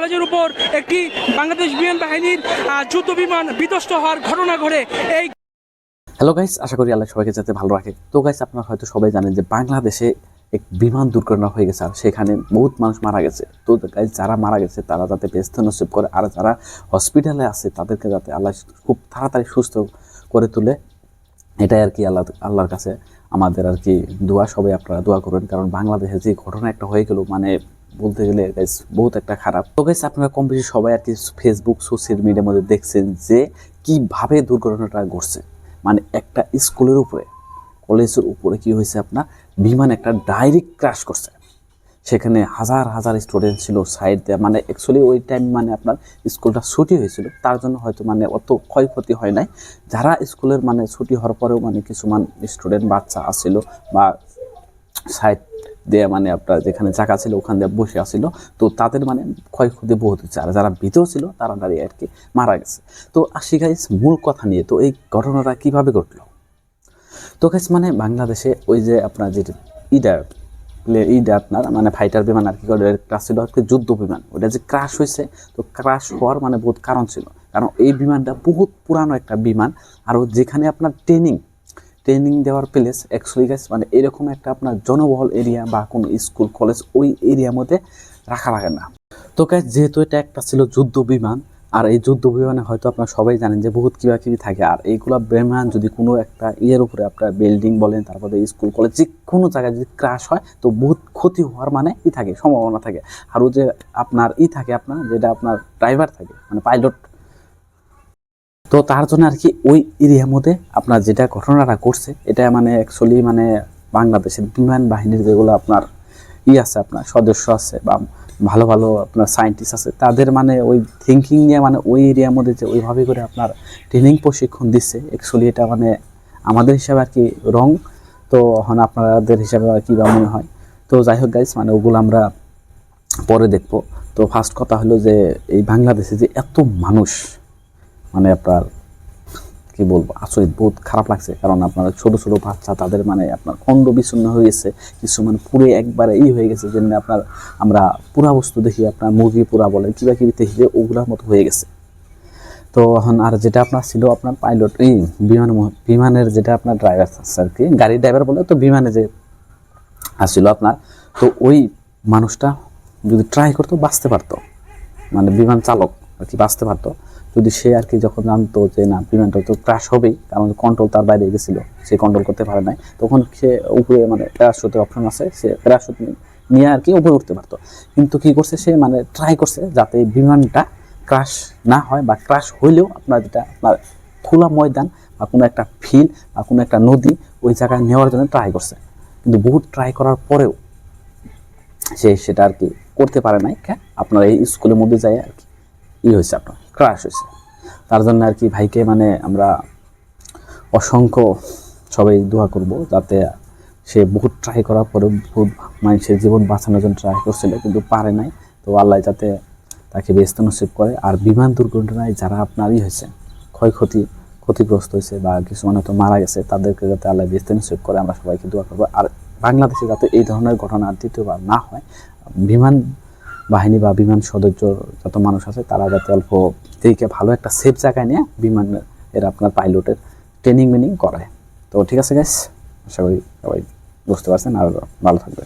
কলেজের উপর একটি বাংলাদেশ বিমান বাহিনীর যুদ্ধ বিমান বিধ্বস্ত হওয়ার ঘটনা ঘটে। এই হ্যালো গাইস আশা করি আল্লাহ সবাইকে যাতে ভালো রাখে। তো গাইস আপনারা হয়তো সবাই জানেন যে বাংলাদেশে এক বিমান দুর্ঘটনা হয়ে গেছে আর সেখানে বহুত মানুষ মারা গেছে। তো গাইস যারা মারা গেছে, তারা যাতে ব্যস্ত নসিব করে আর যারা হসপিটালে আছে, তাদেরকে যাতে আল্লাহ খুব তাড়াতাড়ি সুস্থ করে তুলে। এটাই আর কি আল্লাহ, আল্লাহর কাছে আমাদের আর কি দোয়া। সবাই আপনারা দোয়া করবেন কারণ বাংলাদেশে যে ঘটনা একটা হয়ে গেল মানে বলতে গেলে গাইস বহুত একটা খারাপ। তো গাইস আপনারা কম বেশি সবাই আর কি ফেসবুক সোশ্যাল মিডিয়ার মধ্যে দেখছেন যে, কীভাবে দুর্ঘটনাটা ঘটছে। মানে একটা স্কুলের উপরে, কলেজের উপরে কি হয়েছে আপনার? বিমান একটা ডাইরেক্ট ক্রাশ করছে। সেখানে হাজার হাজার স্টুডেন্ট ছিল সাইড দিয়ে মানে অ্যাকচুয়ালি ওই টাইম মানে আপনার স্কুলটা ছুটি হয়েছিল। তার জন্য হয়তো মানে অত ক্ষয়ক্ষতি হয় নাই। যারা স্কুলের মানে ছুটি হওয়ার পরেও মানে কিছুমান স্টুডেন্ট বাচ্চা আসছিল বা সাইড দিয়ে মানে আপনার যেখানে জায়গা ছিল, ওখান দিয়ে বসে আসছিল তো তাদের মানে ক্ষয়ক্ষতি বহুত হচ্ছে। আর যারা ভিতর ছিল, তারা দাঁড়িয়ে আর কি মারা গেছে। তো আসি গাইস মূল কথা নিয়ে। তো এই ঘটনাটা কীভাবে ঘটলো? তো গাইস মানে বাংলাদেশে ওই যে আপনার যে ইডা ইডা আপনার মানে ফাইটার বিমান আর কি ক্রাশ ছিল আর কি যুদ্ধ বিমান। ওটা যে ক্রাশ হয়েছে, তো ক্রাশ হওয়ার মানে বহুত কারণ ছিল। কারণ এই বিমানটা বহুত পুরানো একটা বিমান। আর যেখানে আপনার ট্রেনিং ট্রেনিং দেওয়ার প্লেস অ্যাকচুয়ালি গাইস মানে এরকম একটা আপনার জনবহুল এরিয়া বা কোনো স্কুল কলেজ ওই এরিয়ার মধ্যে রাখা লাগে না। তো গাইস যেহেতু এটা একটা ছিল যুদ্ধ বিমান, আর এই যুদ্ধ বিমানে হয়তো আপনারা সবাই জানেন যে বহুত কিবা কিবি থাকে, আর এইগুলা বিমান যদি কোনো একটা ইয়ের উপরে আপনার বিল্ডিং বলেন, তারপরে স্কুল কলেজ যে কোনো জায়গায় যদি ক্রাশ হয়, তো বহুত ক্ষতি হওয়ার মানে ই থাকে, সম্ভাবনা থাকে। আরও যে আপনার ই থাকে আপনার, যেটা আপনার ড্রাইভার থাকে মানে পাইলট তো তার জন্য আর কি ওই এরিয়ার মধ্যে আপনার যেটা ঘটনাটা করছে এটা মানে অ্যাকচুয়ালি মানে বাংলাদেশের বিমান বাহিনীর যেগুলো আপনার ই আছে, আপনার সদস্য আছে বা ভালো ভালো আপনার সায়েন্টিস্ট আছে, তাদের মানে ওই থিঙ্কিং নিয়ে মানে ওই এরিয়ার মধ্যে যে ওইভাবে করে আপনার ট্রেনিং প্রশিক্ষণ দিচ্ছে অ্যাকচুয়ালি এটা মানে আমাদের হিসাবে আর কি রং তো এখন আপনাদের হিসাবে আর কি বা মনে হয়। তো যাই হোক গাইস মানে ওগুলো আমরা পরে দেখব। তো ফার্স্ট কথা হলো যে এই বাংলাদেশে যে এত মানুষ মানে আপনার, কি বলব, আচরিত, বহুত খারাপ লাগছে। কারণ আপনার ছোট ছোট বাচ্চা, তাদের মানে আপনার খণ্ড বিচ্ছিন্ন হয়ে গেছে। কিছু মানে পুরে একবারে ই হয়ে গেছে, যেমনি আপনার আমরা পুরা বস্তু দেখি, আপনার মুরগি পুরা বলে, কিবা কিবি দেখি ওগুলার মতো হয়ে গেছে। তো এখন আর যেটা আপনার ছিল আপনার পাইলট এই বিমান বিমানের যেটা আপনার ড্রাইভার আর কি গাড়ির ড্রাইভার বলে তো বিমানে যে আসছিল আপনার, তো ওই মানুষটা যদি ট্রাই করতো বাঁচতে পারতো। মানে বিমান চালক আর কি বাঁচতে পারতো। যদি সে আর কি যখন জানতো যে না বিমানটা তো ক্রাশ হবেই, কারণ কন্ট্রোল তার বাইরে গেছিল, সে কন্ট্রোল করতে পারে নাই, তখন সে উপরে মানে প্যারাশুটের অপশন আছে, সে প্যারাশুট নিয়ে আর কি উপরে উঠতে পারতো। কিন্তু কি করছে সে মানে ট্রাই করছে যাতে বিমানটা ক্রাশ না হয় বা ক্রাশ হইলেও আপনার যেটা, আপনার খোলা ময়দান বা কোনো একটা ফিল বা কোনো একটা নদী ওই জায়গায় নেওয়ার জন্য ট্রাই করছে। কিন্তু বহুত ট্রাই করার পরেও সে সেটা আর কি করতে পারে নাই আপনার এই স্কুলের মধ্যে যায় আর কি ই হয়েছে আপনার। ক্রাশ হয়েছে। তার জন্য আর কি ভাইকে মানে আমরা অসংখ্য সবাই দোয়া করব যাতে সে বহুত ট্রাই করার পরে বহুত মানুষের জীবন বাঁচানোর জন্য ট্রাই করছিল, কিন্তু পারে নাই। তো আল্লাহ যাতে তাকে ব্যস্ত নসিব করে। আর বিমান দুর্ঘটনায় যারা আপনারই হয়েছে, ক্ষয়ক্ষতি, ক্ষতিগ্রস্ত হয়েছে বা কিছু মানুষ তো মারা গেছে, তাদেরকে যাতে আল্লাহ ব্যস্ত নসিব করে, আমরা সবাইকে দোয়া করব। আর বাংলাদেশে যাতে এই ধরনের ঘটনা দ্বিতীয়বার না হয়, বিমান বাহিনী বা বিমান সদস্য যত মানুষ আছে, তারা যাতে অল্প থেকে ভালো একটা সেফ জায়গায় নিয়ে বিমান এর আপনার পাইলটের ট্রেনিং মিনিং করায়। তো ঠিক আছে গ্যাস আশা করি সবাই বুঝতে পারছেন আর ভালো থাকবে